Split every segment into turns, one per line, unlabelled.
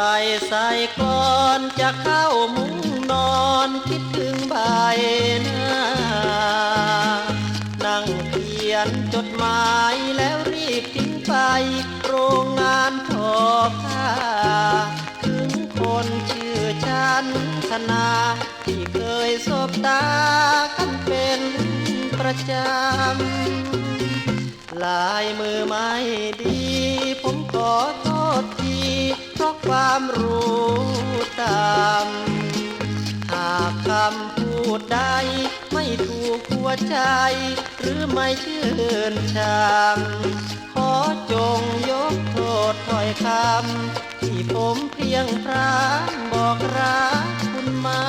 ไฟใส่ก่อนจะเข้ามุ้งนอนคิดถึงใบหน้า นั่งเขียนจดหมายแล้วรีบทิ้งไป โรงงานทอผ้าถึงคนชื่อฉันธนา ที่เคยสบตากันเป็นประจำลายมือไม่ดี ผมขอ ราะความรู้ตามหากคำพูดใดไม่ถูกหัวใจ หรือไม่ชื่นชมขอจงยกโทษถ้อยคำที่ผมเพียงพรานบอกรักคุณมา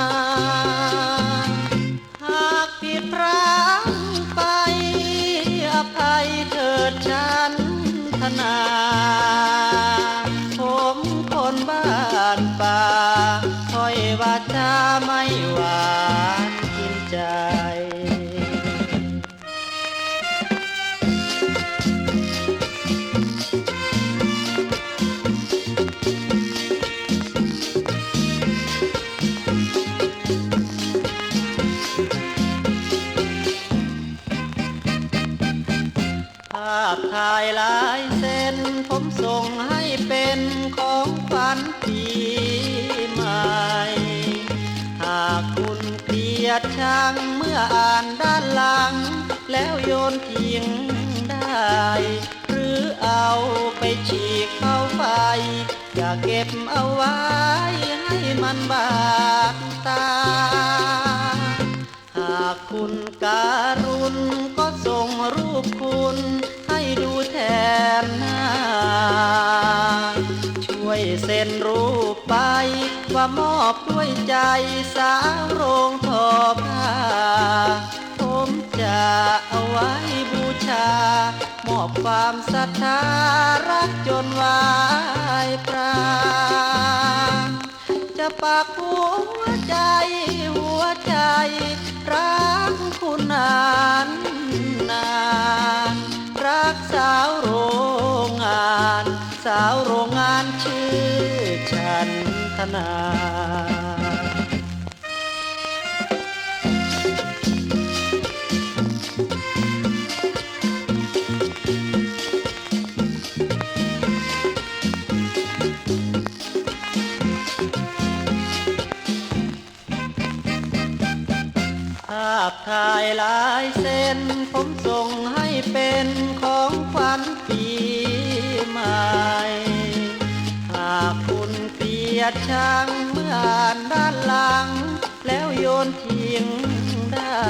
หวานกินใจ ภาพถ่ายลายเส้นผมส่ง ดชังเมื่ออ่านด้านหลัง แล้วโยนทิ้งได้ หรือเอาไปฉีกเข้าไฟ อย่าเก็บเอาไว้ให้มันบาดตา วยเซ็นรูปไป ว่ามอบด้วยใจสาวโรงทอผ้าผมจะเอาไว้บูชา มอบความศรัทธารักจนวายปราจะปากหัวใจหัวใจ รักคุณนานนาน รักสาวโรงงาน สาวโรง นธนาภาพถ่ายลายเส้นผมส่งให้เป็น ดชังเมื่ออ่านด้านหลัง แล้วโยนทิ้งได้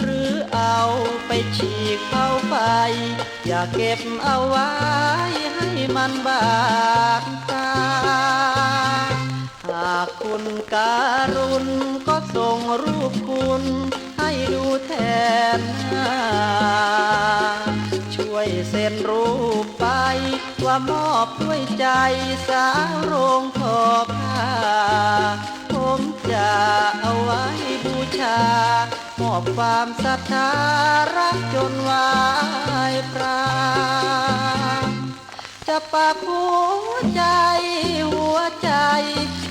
หรือเอาไปฉีกเข้าไป อย่าเก็บเอาไว้ให้มันบาดตา หากคุณการุณก็ส่งรูปคุณให้ดูแทน มอบด้วยใจสาวโรงทอผ้าผมจะเอาไว้บูชามอบความศรัทธารักจนวายปราจะปากหัวใจหัวใจ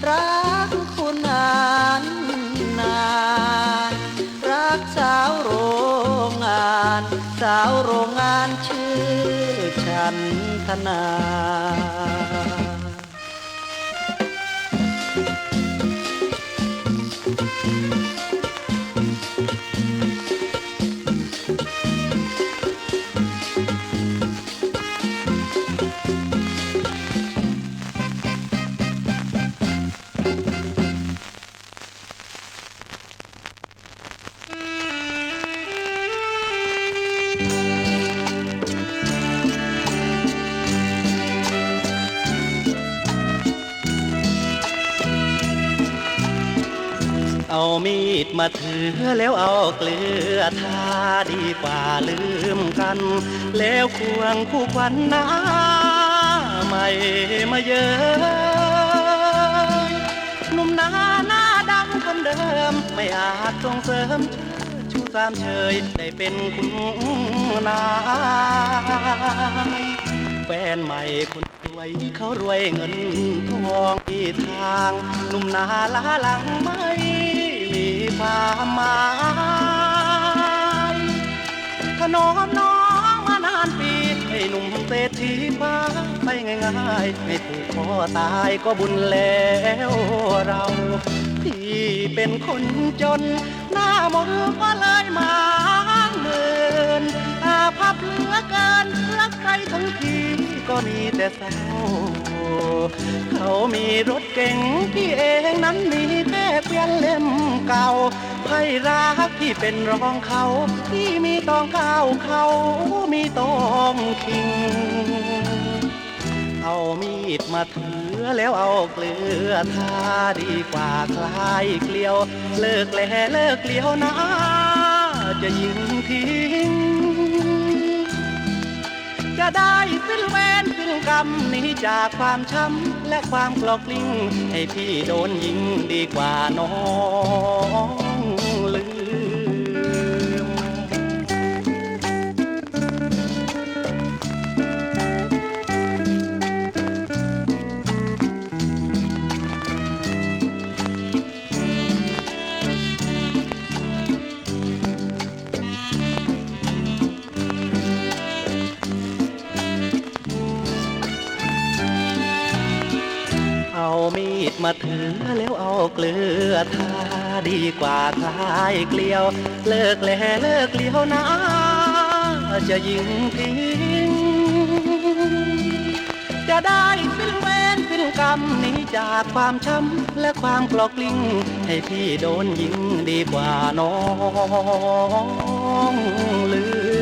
รักคุณนานนานรักสาวโรงงาน สาวโรงงานชื่อฉั นธนา เอามีดมาถือแล้วเอาเกลือทาดีกว่าลืมกัน แล้วควงคู่ควันหน้าใหม่มาเยอะหนุ่มหน้าหน้าดำคนเดิม ไม่อาจส่งเสริม ชูสามเชยได้เป็นคุณนายแฟนใหม่คนสวย
วยเขารวยเงินทองที่ทางหนุ่มนาล้าหลังไม่ มีความหมายถนอมน้องมานานปี ให้หนุ่มเศรษฐีฟ้าไปง่ายๆไม่ถูกคอตายก็บุญแล้วเราที่เป็นคนจน หน้ามนต์ก็เลยมาเมินอาภัพเหลือเกินรักใครทั้งที ก็มีแต่เศร้า เขามีรถเก๋งพี่เองนั้นมีแค่เพียงเล่มเก่าไพ่รักที่เป็นรองเขาที่มีตองข้าวเขามีตองคิง เอามีดมาถือแล้วเอาเกลือทาดีกว่าคลายเกลียว เลิกแลเลิกเกลียวนะจะยิงทิ้ง จะได้สิ้นเวรสิ้น กรรมหนีจากความช้ำและความกลอกลิ้งให้พี่โดนยิงดีกว่าน้อง มาถือแล้วเอาเกลือทาดีกว่าคลายเกลียว เลิกแลเลิกเลี้ยวนะจะยิงทิ้งจะได้สิ้นเวรสิ้นกรรมนี้จากความช้ำและความกลอกลิ้ง ให้พี่โดนยิงดีกว่าน้องลือ